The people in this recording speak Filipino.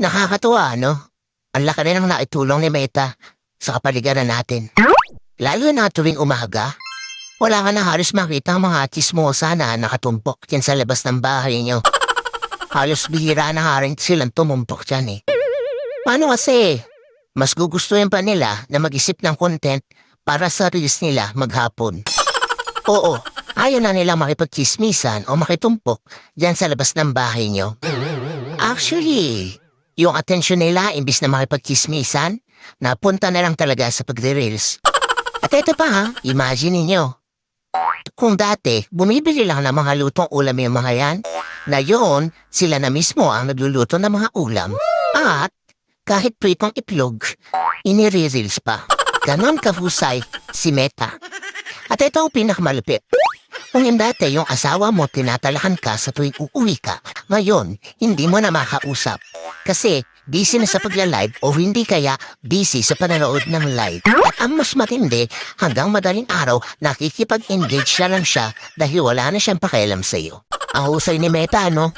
Nakakatuwa, no? Ang laki rin ang naitulong ni Meta sa kapaligiran natin. Lalo na tuwing umaga, wala ka na halos makita ang mga chismosa na nakatumpok yan sa labas ng bahay niyo. Halos bihira na nga rin silang tumumpok dyan eh. Paano kasi? Mas gugustuhin pa nila na mag-isip ng content para sa reels nila maghapon. Oo, ayaw na nila makipagchismisan o makitumpok dyan sa labas ng bahay niyo. Actually, yung atensyon nila imbis na makipagchismisan, napunta na lang talaga sa pagre-reels. At ito pa ha, imagine ninyo. Kung dati, bumibili lang ng mga lutong ulam yung mga yan, na yun, sila na mismo ang nagluluto ng mga ulam. At, kahit pritong itlog, inire-reels pa. Ganon kahusay si Meta. At ito ang pinakamalupit. Kung yung dati yung asawa mo tinatalakan ka sa tuwing uuwi ka, ngayon, hindi mo na makausap. Kasi busy na sa pagla-live o hindi kaya busy sa panonood ng live. At ang mas matindi, hanggang madaling araw, nakikipag-engage na lang siya dahil wala na siyang pakialam sa iyo. Ang husay ni Meta, no?